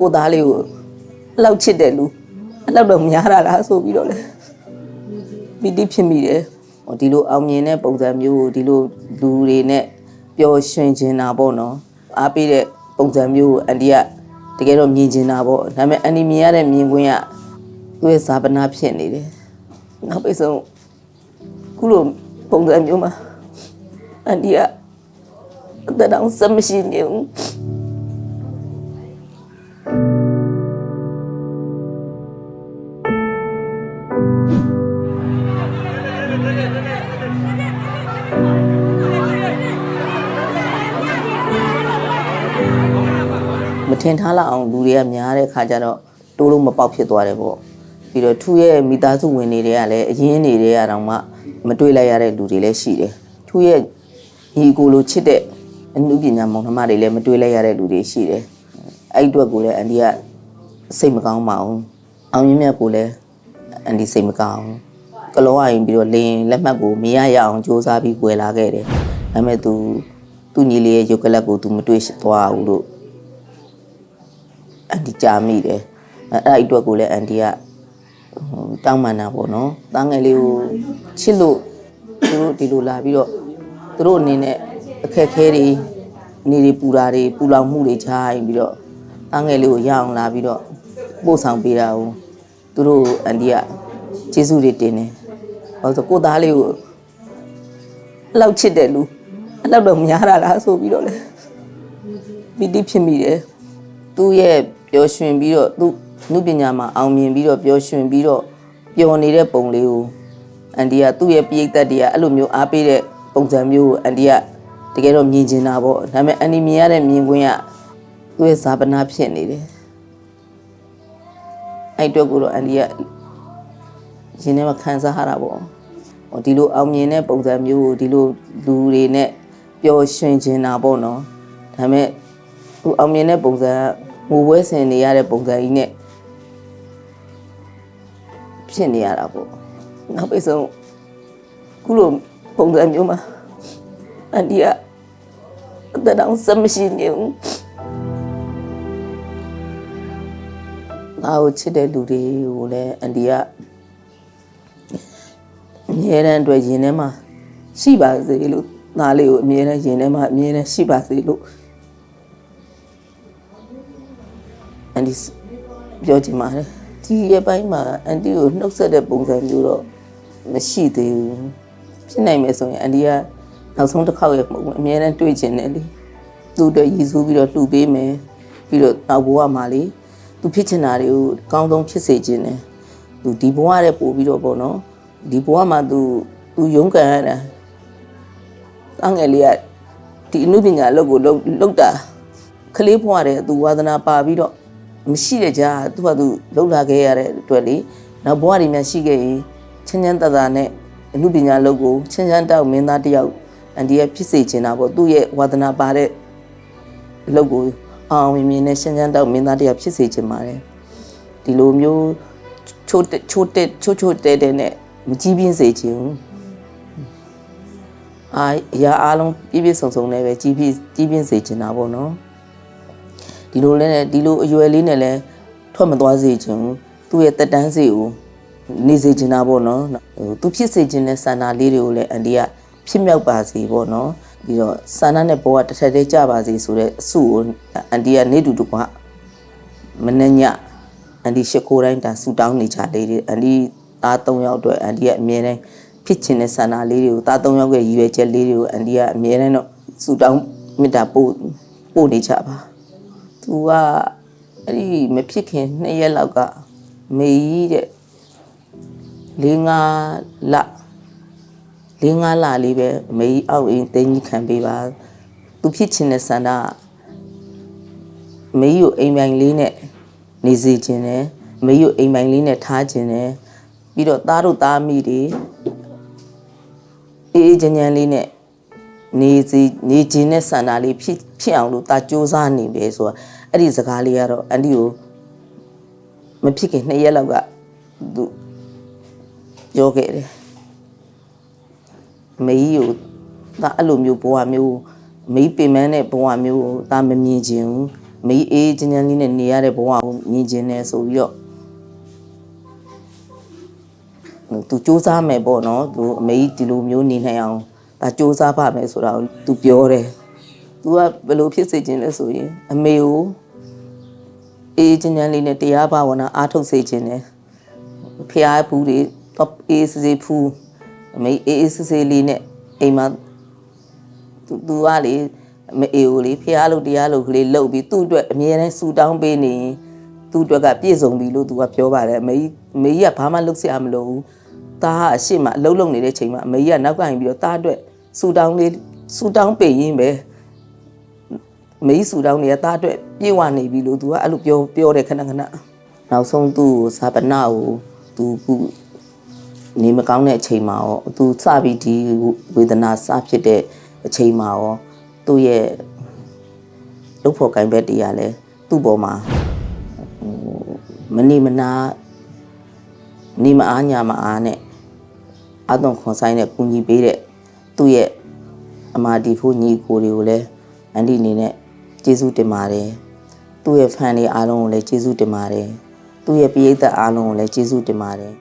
ကိုသားလေးကိုအဲ့လောက်ချစ်တယ်လူအဲ့လောက်တော့များတာလားဆိုပြီးတော့လေပီတိဖြစ်မိတယ်ဟိုဒီလိုအောင်မြင်တဲ့ပုံစံမျိုးကိုဒီလိုလူတွေနဲ့ပျော်ရွှင်နေတာပေါ့နော်အားပေးတဲ့ပုံစံမျိုးကိုအန်တီကတကယ်တော့မြင်ချင်တာပေါ့ဒါပေမဲ့အန်တီမြင်ရတဲ့မြင်ကွင်းကသူ့ရဲ့ဇာပနာဖြစ်နေတယ်နောက်ပိတ်ဆုံးခုလိုပုံစံမျိုးမှာအန်တီကအသက်တောင်စမရှိနေဘူး မထင်ထားလောက်အောင်လူတွေကများတဲ့ခါကျတော့တိုးလို့မပေါက်ဖြစ်သွားတယ်ပေါ့ပြီးတော့ထူရဲ့မိသားစုဝင်တွေကလည်းအရင်နေတွေကတောင်မှမတွေ့လိုက်ရတဲ့လူတွေလည်းရှိတယ်ထူရဲ့ညီကိုလိုချစ်တဲ့အမှုပညာမောင်နှမတွေလည်းမတွေ့လိုက်ရတဲ့လူတွေရှိတယ်အဲ့အတွက်ကိုလည်းအန်ဒီကစိတ်မကောင်းပါဘူးအောင်မြင့်မြတ်ကိုလည်းအန်ဒီစိတ်မကောင်းဘူးကလောအရင်ပြီးတော့လင်းလက်မှတ်ကိုမရရအောင်စူးစမ်းပြီး꿰လာခဲ့တယ်ဒါပေမဲ့ तू သူ့ညီလေးရဲ့ရုပ်ကလပ်ကို तू မတွေ့သွားဘူးလို့ အန်တီကြာမိတယ်အဲ့အဲ့အတွက်ကိုလည်းအန်တီကဟိုတောင်းပန်တာပေါ့နော်တန်းငယ်လေးကိုချစ်လို့သူတို့ဒီလိုလာပြီးတော့သူတို့အနေနဲ့အခက်ခဲတွေနေတွေပူတာတွေပူလောင်မှုတွေခြားရင်ပြီးတော့တန်းငယ်လေးကိုရအောင်လာပြီးတော့ပို့ဆောင်ပေးတာကိုသူတို့အန်တီကကျေးဇူးတွေတင်တယ်ဘာလို့ဆိုကိုသားလေးကိုအဲ့လောက်ချစ်တယ်လူအဲ့လောက်တော့များတာလားဆိုပြီးတော့လေပီတိဖြစ်မိတယ်သူ့ရဲ့ ပျော်ရွှင်ပြီးတော့သူ့နုပညာမှာအောင်မြင်ပြီးတော့ပျော်ရွှင်ပြီးတော့ပျော်နေတဲ့ပုံလေးကိုအန်တီကသူ့ရဲ့ပြိတ္တတွေကအဲ့လိုမျိုးအားပေးတဲ့ပုံစံမျိုးကိုအန်တီကတကယ်တော့မြင်ကျင်တာပေါ့ဒါပေမဲ့အန်တီမြင်ရတဲ့မြင်ကွင်းကသူ့ရဲ့ဇာပနာဖြစ်နေတယ်အဲ့အတွက်ကိုတော့အန်တီကရင်ထဲမှာခံစားရတာပေါ့ဟိုဒီလိုအောင်မြင်တဲ့ပုံစံမျိုးကိုဒီလိုလူတွေနဲ့ပျော်ရွှင်ကျင်တာပေါ့နော်ဒါပေမဲ့ဟိုအောင်မြင်တဲ့ပုံစံက ငိုပွဲဆင်နေရတဲ့ပုံစံကြီးနဲ့ဖြစ်နေရတာပေါ့နောက်ပိတ်ဆုံးခုလိုပုံစံမျိုးမှာအန်တီကအသက်တောင်စမရှိနေဘူးငါ့ကိုချစ်တဲ့လူတွေကိုလည်းအန်တီကအမြဲတမ်းအတွက်ရင်ထဲမှာရှိပါစေလို့သားလေးကိုအမြဲတမ်းရင်ထဲမှာအမြဲတမ်းရှိပါစေလို့ န်တီပြောချင်ပါတယ်ဒီရဲ့ပိုင်းမှာအန်တီကိုနှုတ်ဆက်တဲ့ပုံစံမျိုးတော့မရှိသေးဘူးဖြစ်နိုင်မယ်ဆိုရင်အန်တီကနောက်ဆုံးတစ်ခေါက်ရဲ့ပုံအများနဲ့တွေ့ချင်တယ်လေသူ့အတွက်ရည်စူးပြီးတော့လှူပေးမယ်ပြီးတော့နောက်ဘဝမှာလေသူဖြစ်ချင်တာတွေကိုအကောင်းဆုံးဖြစ်စေချင်တယ်သူဒီဘဝရဲ့ပို့ပြီးတော့ပေါ့နော်ဒီဘဝမှာသူသူရုန်းကန်ရတာအငယ်လေးကဒီအနုပညာအလုပ်ကိုလုပ်လုပ်တာကလေးဘဝတဲ့သူဝါသနာပါပြီးတော့ မရှိတဲ့ကြားကသူကသူလှုပ်လာခဲ့ရတဲ့အတွက်လေနောက်ဘဝတွေများရှိခဲ့ရင်ချင်းချမ်းသာသာနဲ့အမှုပညာလုပ်ကိုချင်းချမ်းတောက်မင်းသားတစ်ယောက်အန်ဒီရဲ့ဖြစ်စေချင်တာပေါ့သူ့ရဲ့ဝါသနာပါတဲ့အလုပ်ကိုအောင်အောင်မြင်မြင်နဲ့ချင်းချမ်းတောက်မင်းသားတစ်ယောက်ဖြစ်စေချင်ပါတယ်ဒီလိုမျိုးချိုးတက်ချိုးတက်ချိုးချိုးတဲတဲနဲ့မကြီးပြင်းစေချင်ဘူးအာအရာအားလုံးပြည့်ပြည့်စုံစုံနဲ့ပဲကြီးပြင်းကြီးပြင်းစေချင်တာပေါ့နော် ဒီလိုလဲနဲ့ဒီလိုအရွယ်လေးနဲ့လဲထွက်မသွားစေချင်ဘူးသူ့ရဲ့တက်တန်းစီကိုနေစေချင်တာပေါ့နော်ဟိုသူဖြစ်စေချင်တဲ့ဆန္ဒလေးတွေကိုလည်းအန်တီကဖြစ်မြောက်ပါစေပေါ့နော်ပြီးတော့ဆန္ဒနဲ့ဘောကတစ်ထက်တည်းကြပါစေဆိုတဲ့အစုကိုအန်တီကနေတူတူကမနဲ့ညအန်တီရှစ်ခိုးတိုင်းတာဆူတောင်းနေကြလေးတွေအန်တီသား၃ယောက်အတွက်အန်တီကအမြဲတမ်းဖြစ်ချင်တဲ့ဆန္ဒလေးတွေကိုသား၃ယောက်ရဲ့ရည်ရွယ်ချက်လေးတွေကိုအန်တီကအမြဲတမ်းတော့ဆူတောင်းမေတ္တာပို့ပို့နေကြပါ သူကအဲ့ဒီမဖြစ်ခင်နှစ်ရက်လောက်ကမေကြီးတဲ့၄၅လ၄၅လလေးပဲမေကြီးအောက်အိမ်တင်းကြီးခံပေးပါသူဖြစ်ချင်တဲ့ဆန္ဒကမေကြီးကိုအိမ်ပိုင်လေးနဲ့နေစေခြင်းတယ်မေကြီးကိုအိမ်ပိုင်လေးနဲ့ထားခြင်းတယ်ပြီးတော့သားတို့သားမိတွေအေးအေးချမ်းချမ်းလေးနဲ့နေစီနေခြင်းနဲ့ဆန္ဒလေးဖြစ်ဖြစ်အောင်လို့တာစူးစမ်းနေပဲဆိုတော့ အဲ့ဒီစကားလေးကတော့အန်တီကိုမဖြစ်ခင်နှစ်ရက်လောက်ကသူပြောခဲ့တယ်မေကြီးကိုဒါအဲ့လိုမျိုးဘဝမျိုးမေကြီးပင်မတဲ့ဘဝမျိုးကိုဒါမမြင်ခြင်းဘူးမေးအေးချင်းချင်းလေးနဲ့နေရတဲ့ဘဝကိုမြင်ကျင်တယ်ဆိုပြီးတော့သူစူးစမ်းမယ်ပေါ့နော်သူအမေကြီးဒီလိုမျိုးနေနိုင်အောင်ဒါစူးစမ်းပါမယ်ဆိုတာကိုသူပြောတယ် သူကဘယ်လိုဖြစ်စေခြင်းလဲဆိုရင်အမေကိုအေးချင်းချင်းလေးနဲ့တရားဘာဝနာအားထုတ်စေခြင်းတယ်ဖျားဘူးတွေတော့အေးစေဖူးအမေအေးအေးစေစေလေးနဲ့အိမ်မှာသူသူကလေမအေကိုလေဖះလို့တရားလို့ကလေးလှုပ်ပြီးသူ့အတွက်အမြဲတမ်းဆူတောင်းပေးနေရင်သူ့အတွက်ကပြည့်စုံပြီလို့သူကပြောပါတယ်အမေကြီးအမေကြီးကဘာမှလုပ်စရာမလိုဘူးတားကအရှိမအလုံးလုံးနေတဲ့ချိန်မှာအမေကြီးကနောက်ကရင်ပြီးတော့တားအတွက်ဆူတောင်းလေးဆူတောင်းပေးရင်းပဲအ မေကြီးဆူတောင်းနေတာတားအတွက်ပြေဝနေပြီလို့သူကအဲ့လိုပြောပြောတယ်ခဏခဏနောက်ဆုံးသူ့ကိုဇာပနာကိုသူခုနေမကောင်းတဲ့အချိန်မှာရောသူစပြီးဒီဝေဒနာစဖြစ်တဲ့အချိန်မှာရောသူ့ရဲ့လုတ်ဖို့ကင်ဘက်တရားလဲသူ့ပေါ်မှာဟိုမနေမနာနေမအားညာမအားနဲ့အသွန်ခွန်ဆိုင်နဲ့ကူညီပေးတဲ့သူ့ရဲ့အမာတီဖို့ညီကိုတွေကိုလည်းအန်တီအနေနဲ့ ကျေးဇူးတင်ပါတယ်သူ့ရဲ့ fan တွေအားလုံးကိုလည်းကျေးဇူးတင်ပါတယ်သူ့ရဲ့ပရိသတ်အားလုံးကိုလည်းကျေးဇူးတင်ပါတယ်